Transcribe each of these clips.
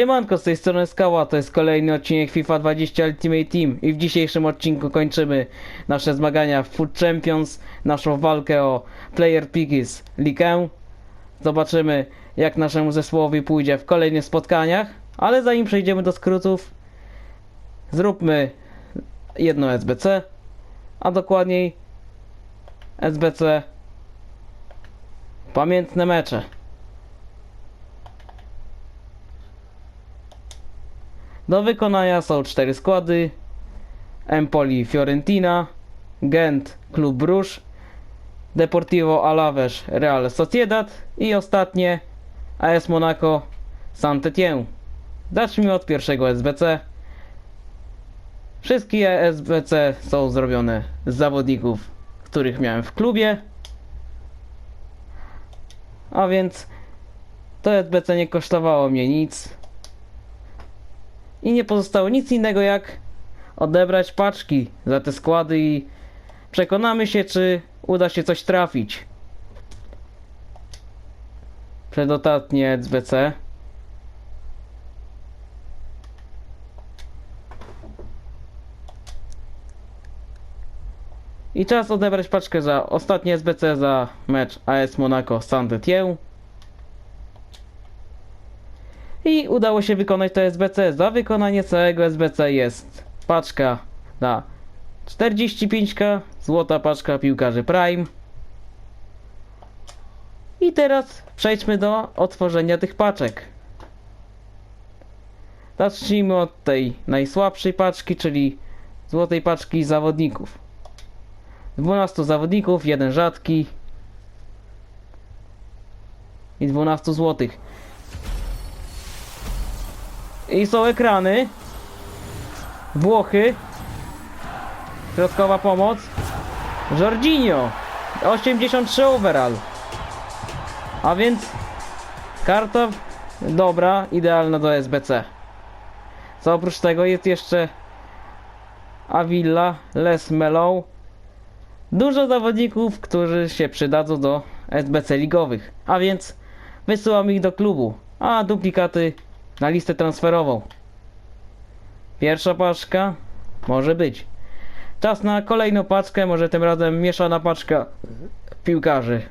Siemanko, z tej strony Skała, to jest kolejny odcinek FIFA 20 Ultimate Team i w dzisiejszym odcinku kończymy nasze zmagania w Food Champions, naszą walkę o Player Pickies Ligę. Zobaczymy jak naszemu zespołowi pójdzie w kolejnych spotkaniach, ale zanim przejdziemy do skrótów, zróbmy jedno SBC, a dokładniej SBC Pamiętne mecze. Do wykonania są cztery składy: Empoli Fiorentina, Gent Klub Bruges, Deportivo Alaves Real Sociedad i ostatnie AS Monaco Saint-Étienne. Zacznijmy od pierwszego SBC. Wszystkie SBC są zrobione z zawodników, których miałem w klubie. A więc to SBC nie kosztowało mnie nic. I nie pozostało nic innego jak odebrać paczki za te składy i przekonamy się, czy uda się coś trafić. Przedostatnie SBC. I czas odebrać paczkę za ostatnie SBC za mecz AS Monaco Saint-Étienne. I udało się wykonać to SBC. Za wykonanie całego SBC jest paczka na 45k, złota paczka piłkarzy Prime. I teraz przejdźmy do otworzenia tych paczek. Zacznijmy od tej najsłabszej paczki, czyli złotej paczki zawodników. 12 zawodników, jeden rzadki i 12 złotych. I są ekrany. Włochy. Środkowa pomoc. Jorginho. 83 overall. A więc karta dobra, idealna do SBC. Co oprócz tego jest jeszcze Avila, Les Mellow. Dużo zawodników, którzy się przydadzą do SBC ligowych. A więc wysyłam ich do klubu. A duplikaty na listę transferową. Pierwsza paczka może być. Czas na kolejną paczkę, może tym razem mieszana paczka piłkarzy.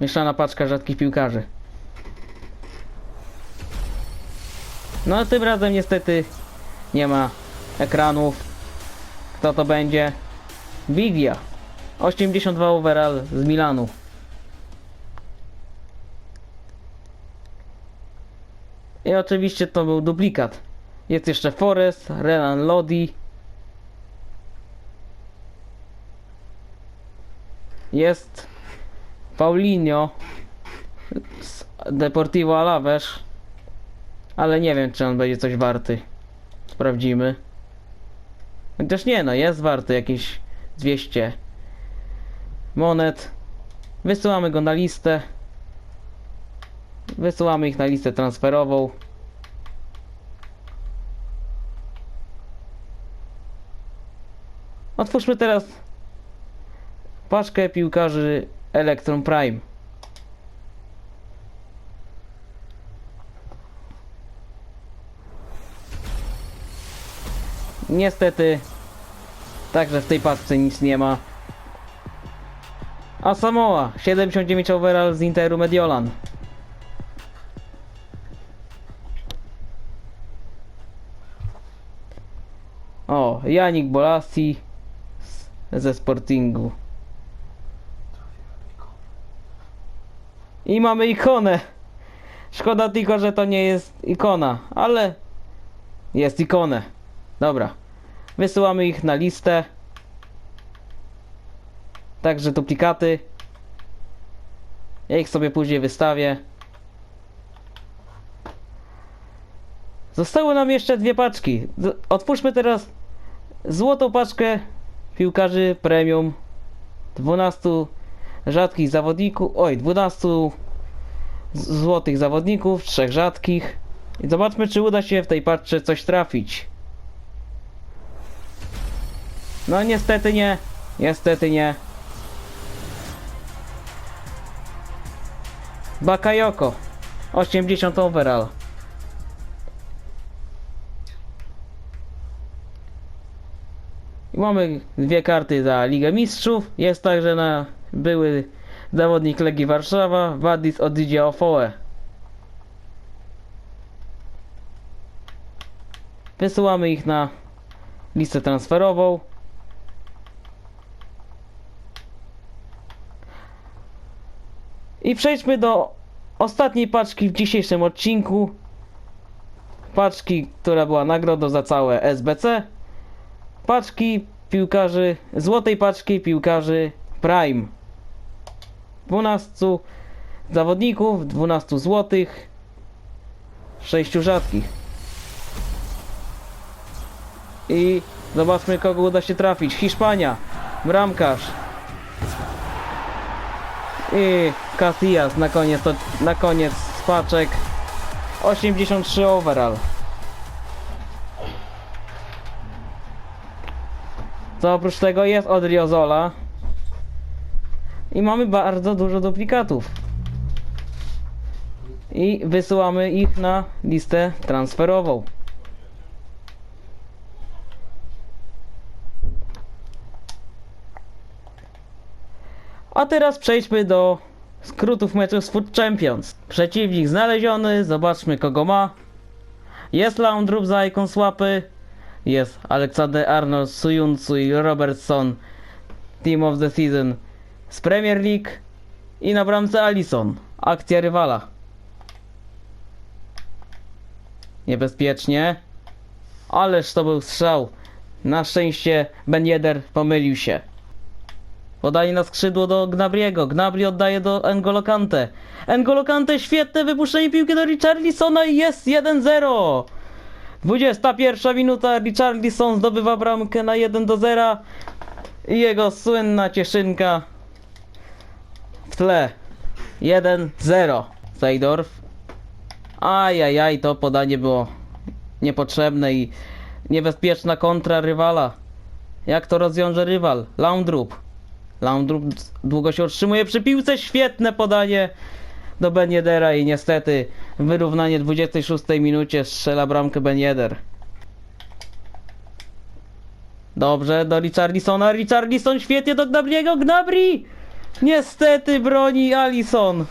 Mieszana paczka rzadkich piłkarzy. No tym razem niestety nie ma ekranów. Kto to będzie? Biglia. 82 overall z Milanu. I oczywiście to był duplikat. Jest jeszcze Forest, Renan Lodi. Jest Paulinho z Deportivo Alaves. Ale nie wiem, czy on będzie coś warty. Sprawdzimy. Chociaż nie, no jest warty jakieś 200 monet. Wysyłamy go na listę. Wysyłamy ich na listę transferową. Otwórzmy teraz paczkę piłkarzy Electron Prime. Niestety, także w tej paczce nic nie ma. A Samoa, 79 overall z Interu Mediolan. Janik Bolasi ze Sportingu. I mamy ikonę. Szkoda tylko, że to nie jest ikona, ale jest ikonę. Dobra. Wysyłamy ich na listę. Także duplikaty. Ja ich sobie później wystawię. Zostały nam jeszcze dwie paczki. Otwórzmy teraz złotą paczkę piłkarzy premium. 12 rzadkich zawodników. Oj, 12 z- złotych zawodników, trzech rzadkich. I zobaczmy, czy uda się w tej paczce coś trafić. No niestety nie. Niestety nie. Bakayoko. 80 overall. Mamy dwie karty za Ligę Mistrzów. Jest także na były zawodnik Legii Warszawa, Wadis Odzidzia Ofoe. Wysyłamy ich na listę transferową. I przejdźmy do ostatniej paczki w dzisiejszym odcinku. Paczki, która była nagrodą za całe SBC. Paczki piłkarzy, złotej paczki piłkarzy Prime. 12 zawodników, 12 złotych, 6 rzadkich. I zobaczmy kogo uda się trafić. Hiszpania, bramkarz. I Casillas na koniec, na koniec z paczek. 83 overall. Co oprócz tego jest Odriozola. I mamy bardzo dużo duplikatów. I wysyłamy ich na listę transferową. A teraz przejdźmy do skrótów meczów z Food Champions. Przeciwnik znaleziony, zobaczmy kogo ma. Jest Laundrup za ikon słapy. Jest Aleksander Arnold, Suyuncu i Robertson. Team of the Season z Premier League. I na bramce Allison. Akcja rywala. Niebezpiecznie. Ależ to był strzał. Na szczęście Ben pomylił się. Podanie na skrzydło do Gnabriego. Gnabry oddaje do N'Golo Kante. N'Golo Kante świetne wypuszczenie piłki do Richarlisona i jest 1-0. 21 minuta. Richarlison zdobywa bramkę na 1 do 0. I jego słynna cieszynka w tle. 1-0. Sejdorf. Ajajaj, to podanie było niepotrzebne i niebezpieczna kontra rywala. Jak to rozwiąże rywal? Laundrup. Laundrup długo się utrzymuje przy piłce. Świetne podanie do Ben Yedera i niestety wyrównanie w 26 minucie strzela bramkę Ben Yedder. Dobrze, do Richarlisona. Richarlison świetnie do Gnabriego. Gnabry! Niestety broni Alison.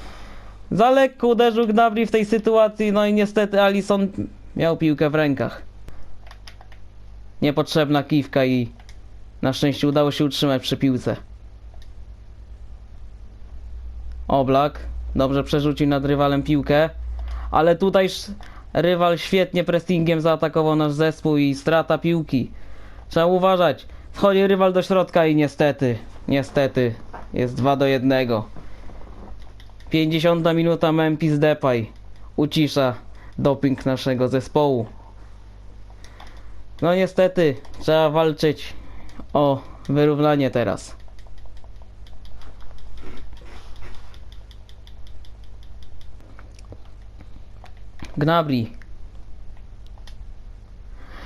Za lekko uderzył Gnabry w tej sytuacji, no i niestety Alison miał piłkę w rękach. Niepotrzebna kiwka i na szczęście udało się utrzymać przy piłce. Oblak dobrze przerzucił nad rywalem piłkę, ale tutaj rywal świetnie pressingiem zaatakował nasz zespół i strata piłki. Trzeba uważać. Wchodzi rywal do środka i niestety, niestety jest 2 do 1. 50 minuta Memphis Depay ucisza doping naszego zespołu. No niestety, trzeba walczyć o wyrównanie teraz. Gnabry.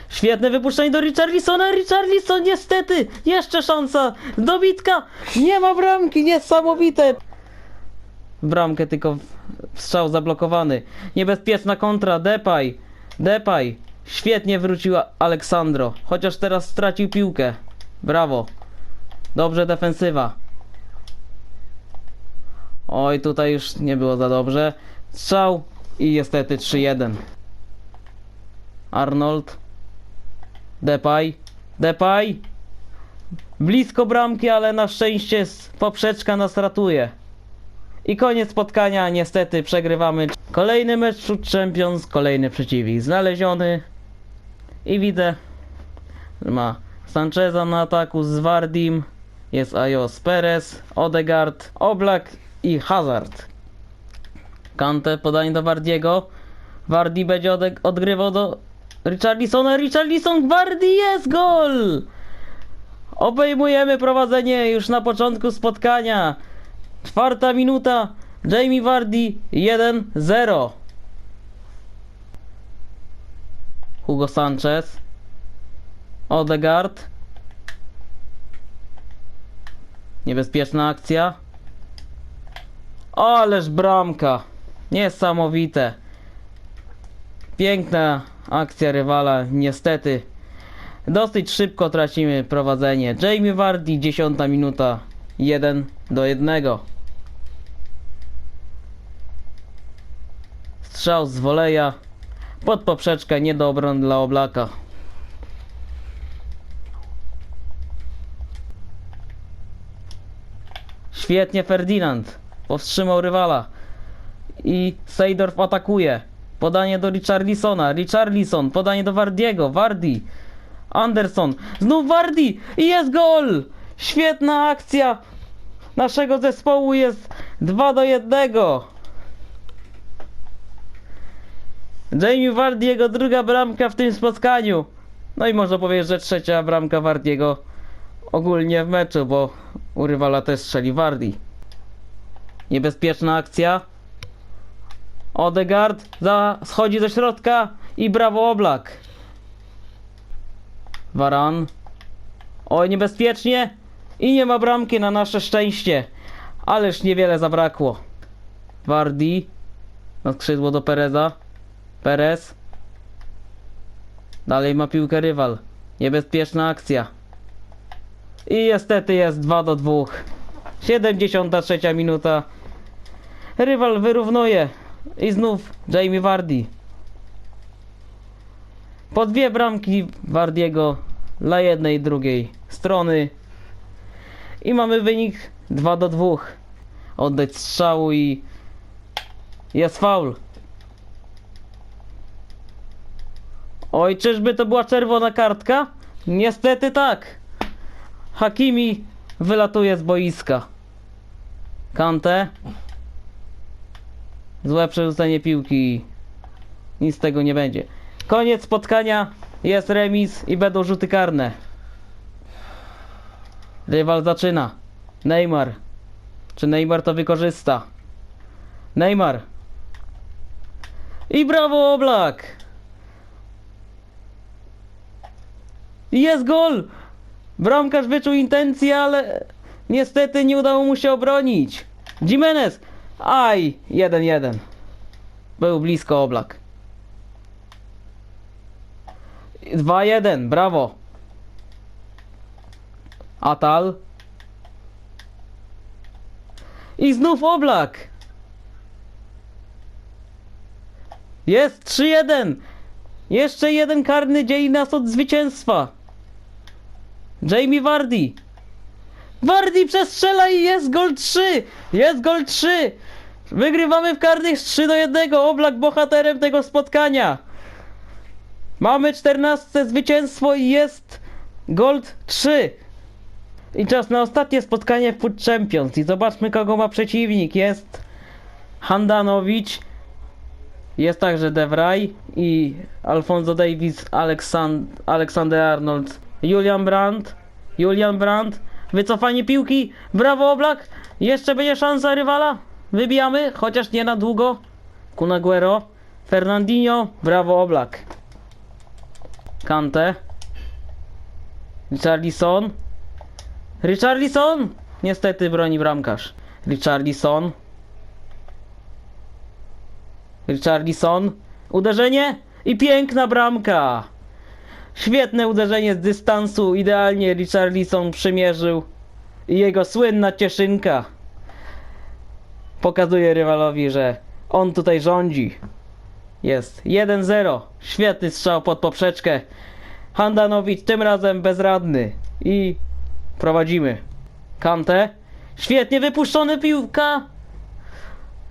Świetne wypuszczenie do Richarlisona. Richarlison niestety. Jeszcze szansa. Dobitka. Nie ma bramki. Niesamowite. Bramkę tylko strzał zablokowany. Niebezpieczna kontra. Depay. Depay. Świetnie wrócił Aleksandro. Chociaż teraz stracił piłkę. Brawo. Dobrze defensywa. Oj, tutaj już nie było za dobrze. Strzał i niestety 3-1. Arnold. Depay. Depay. Blisko bramki, ale na szczęście poprzeczka nas ratuje. I koniec spotkania, niestety przegrywamy. Kolejny mecz wśród Champions, kolejny przeciwnik znaleziony. I widzę, że ma Sancheza na ataku z Wardim. Jest Ayos Perez, Odegaard, Oblak i Hazard. Kante, podanie do Wardiego. Wardi będzie ode- odgrywał do Richarlisona. Richarlison, Wardi jest gol! Obejmujemy prowadzenie już na początku spotkania. Czwarta minuta. Jamie Wardi 1-0. Hugo Sanchez. Odegaard. Niebezpieczna akcja. Ależ bramka. Niesamowite. Piękna akcja rywala, niestety. Dosyć szybko tracimy prowadzenie. Jamie Vardy, 10 minuta, 1 do 1. Strzał z woleja. Pod poprzeczkę, nie do obrony dla Oblaka. Świetnie Ferdinand. Powstrzymał rywala. I Seydorf atakuje. Podanie do Richarlisona. Richarlison. Podanie do Wardiego. Wardi. Anderson. Znów Wardi. I jest gol! Świetna akcja naszego zespołu jest 2 do 1. Jamie Vardy, jego druga bramka w tym spotkaniu. No i można powiedzieć, że trzecia bramka Wardiego ogólnie w meczu, bo u rywala też strzeli Wardi. Niebezpieczna akcja. Odegaard za, schodzi do środka i brawo Oblak. Varan. Oj, niebezpiecznie. I nie ma bramki na nasze szczęście. Ależ niewiele zabrakło. Wardi. Na skrzydło do Pereza. Perez. Dalej ma piłkę rywal. Niebezpieczna akcja. I niestety jest 2 do 2. 73 minuta. Rywal wyrównuje. I znów Jamie Vardy. Po dwie bramki Vardiego dla jednej i drugiej strony. I mamy wynik 2 do 2. Oddać strzału i jest faul. Oj, czyżby to była czerwona kartka? Niestety tak. Hakimi wylatuje z boiska. Kante. Złe przerzucenie piłki. Nic z tego nie będzie. Koniec spotkania. Jest remis i będą rzuty karne. Rywal zaczyna. Neymar. Czy Neymar to wykorzysta? Neymar. I brawo Oblak. Jest gol! Bramkarz wyczuł intencję, ale niestety nie udało mu się obronić. Jimenez! Aj! 1-1. Był blisko Oblak. 2-1, brawo. Atal. I znów Oblak. Jest 3-1. Jeszcze jeden karny dzieli nas od zwycięstwa. Jamie Vardy. Vardy przestrzela i jest gol 3. Jest gol 3. Wygrywamy w karnych 3 do 1. Oblak bohaterem tego spotkania. Mamy 14 zwycięstwo i jest gold 3. I czas na ostatnie spotkanie w Foot Champions. I zobaczmy kogo ma przeciwnik. Jest Handanowicz. Jest także De Vrij i Alfonso Davis, Aleksand Alexander Arnold, Julian Brandt, Julian Brandt, wycofanie piłki, brawo Oblak, jeszcze będzie szansa rywala, wybijamy, chociaż nie na długo, Kun Aguero, Fernandinho, brawo Oblak, Kante, Richarlison, Richarlison, niestety broni bramkarz, Richarlison, Richarlison. Uderzenie i piękna bramka. Świetne uderzenie z dystansu. Idealnie Richarlison przymierzył. I jego słynna cieszynka. Pokazuje rywalowi, że on tutaj rządzi. Jest 1-0. Świetny strzał pod poprzeczkę. Handanowicz tym razem bezradny. I prowadzimy. Kante. Świetnie wypuszczony piłka.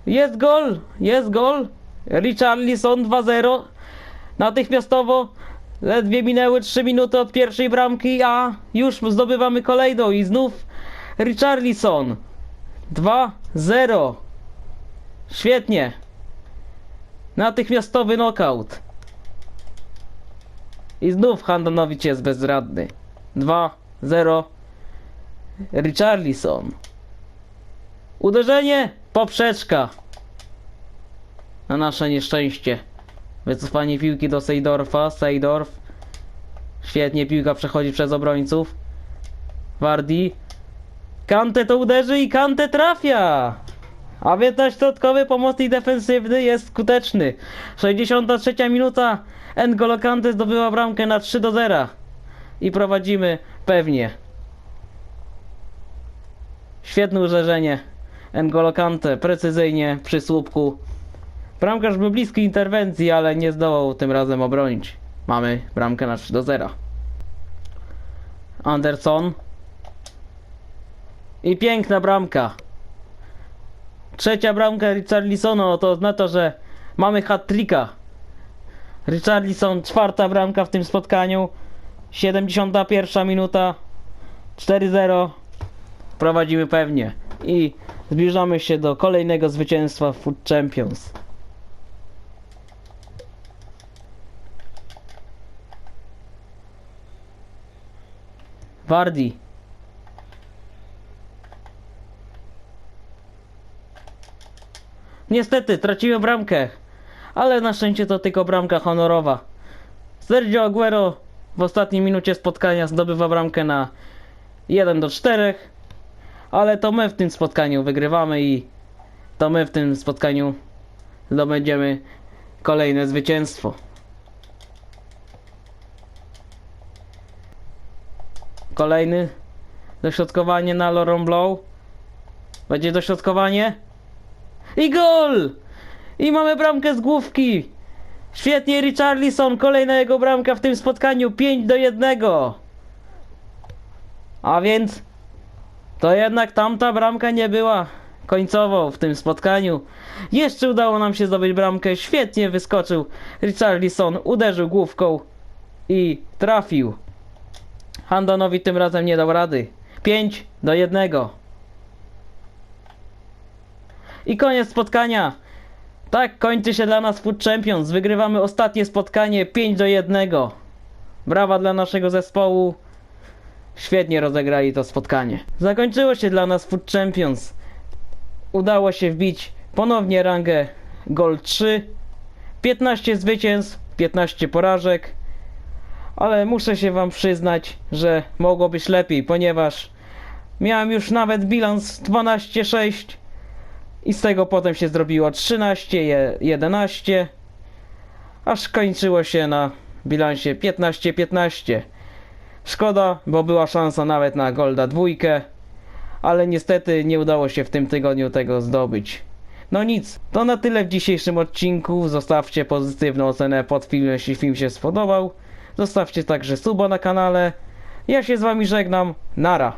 Jest gol, jest gol. Richarlison 2-0. Natychmiastowo ledwie minęły 3 minuty od pierwszej bramki, a już zdobywamy kolejną i znów Richarlison 2-0. Świetnie. Natychmiastowy knockout. I znów Handanowicz jest bezradny. 2-0. Richarlison. Uderzenie, poprzeczka. Na nasze nieszczęście. Wycofanie piłki do Seydorfa. Seydorf. Świetnie piłka przechodzi przez obrońców. Wardi. Kante to uderzy i Kante trafia. A więc nasz środkowy pomocnik defensywny jest skuteczny. 63 minuta. N'Golo Kante zdobyła bramkę na 3 do 0. I prowadzimy pewnie. Świetne uderzenie. N'Golo Kante precyzyjnie przy słupku. Bramkarz był bliski interwencji, ale nie zdołał tym razem obronić. Mamy bramkę na 3 do 0. Anderson. I piękna bramka. Trzecia bramka Richarlisona to oznacza, że mamy hat-tricka. Richarlison, czwarta bramka w tym spotkaniu. 71 minuta. 4-0. Prowadzimy pewnie. I zbliżamy się do kolejnego zwycięstwa w Food Champions. Wardi. Niestety, traciłem bramkę. Ale na szczęście to tylko bramka honorowa. Sergio Aguero w ostatniej minucie spotkania zdobywa bramkę na 1 do 4. Ale to my w tym spotkaniu wygrywamy i to my w tym spotkaniu zdobędziemy kolejne zwycięstwo. Kolejny dośrodkowanie na Laurent Blow. Będzie dośrodkowanie. I gol! I mamy bramkę z główki. Świetnie Richarlison, kolejna jego bramka w tym spotkaniu, 5 do 1. A więc to jednak tamta bramka nie była końcową w tym spotkaniu. Jeszcze udało nam się zdobyć bramkę, świetnie wyskoczył Richarlison, uderzył główką i trafił. Handonowi tym razem nie dał rady. 5 do 1. I koniec spotkania. Tak kończy się dla nas Food Champions. Wygrywamy ostatnie spotkanie 5 do 1. Brawa dla naszego zespołu. Świetnie rozegrali to spotkanie. Zakończyło się dla nas Food Champions. Udało się wbić ponownie rangę Gol 3. 15 zwycięstw, 15 porażek. Ale muszę się wam przyznać, że mogło być lepiej, ponieważ miałem już nawet bilans 12-6 i z tego potem się zrobiło 13, je- 11, aż kończyło się na bilansie 15-15. Szkoda, bo była szansa nawet na Golda dwójkę, ale niestety nie udało się w tym tygodniu tego zdobyć. No nic, to na tyle w dzisiejszym odcinku. Zostawcie pozytywną ocenę pod filmem, jeśli film się spodobał. Zostawcie także suba na kanale. Ja się z wami żegnam. Nara.